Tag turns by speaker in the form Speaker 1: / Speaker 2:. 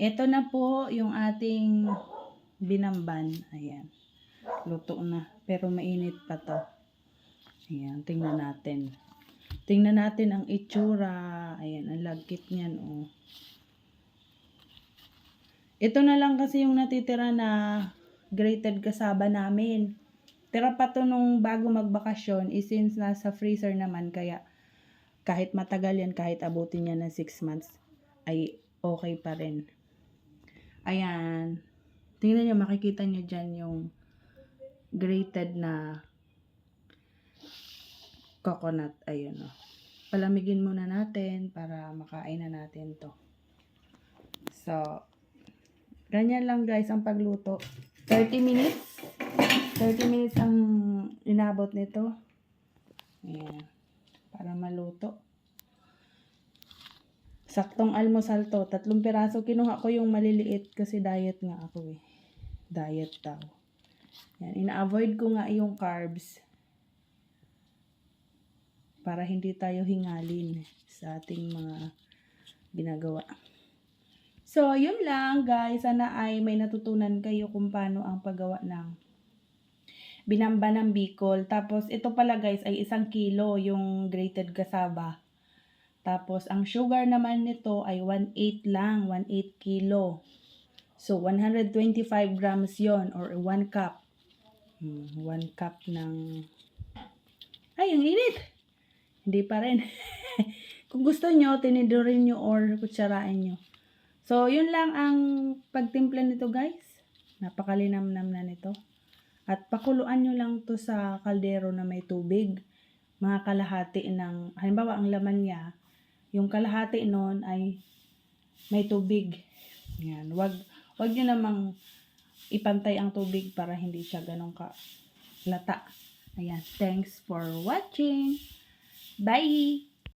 Speaker 1: Ito na po yung ating binamban. Ayan. Luto na. Pero mainit pa to. Ayan. Tingnan natin. Tingnan natin ang itsura. Ayan. Ang lagkit niyan. Oh. Ito na lang kasi yung natitira na grated kasaba namin. Tira pa to nung bago magbakasyon. Eh, since nasa freezer naman. Kaya kahit matagal yan, kahit abutin niya ng 6 months, ay okay pa rin. Ayan. Tingnan nyo, makikita nyo dyan yung grated na coconut. Ayun o. Palamigin muna natin para makain na natin to. So, ganyan lang guys ang pagluto. 30 minutes. 30 minutes ang inabot nito. Ayan. Para maluto. Saktong almusal to. Tatlong piraso. Kinuha ko yung maliliit kasi diet nga ako eh. Diet daw. Yan. Ina-avoid ko nga yung carbs. Para hindi tayo hingalin sa ating mga ginagawa. So, yun lang guys. Sana ay may natutunan kayo kung paano ang paggawa ng binamba ng Bicol. Tapos, ito pala guys ay isang kilo yung grated cassava. Tapos, ang sugar naman nito ay 1.8 lang, 1.8 kilo. So, 125 grams yon or 1 cup. 1 cup ng... Ay, ang init! Hindi pa rin. Kung gusto nyo, tinidorin nyo or kutsarain nyo. So, yun lang ang pagtimpla nito guys. Napakalinamnam na nito. At pakuluan nyo lang to sa kaldero na may tubig. Mga kalahati ng, halimbawa ang laman niya, yung kalahati nun ay may tubig. Yan. Wag, wag nyo namang ipantay ang tubig para hindi siya ganun ka lata. Ayan. Thanks for watching. Bye!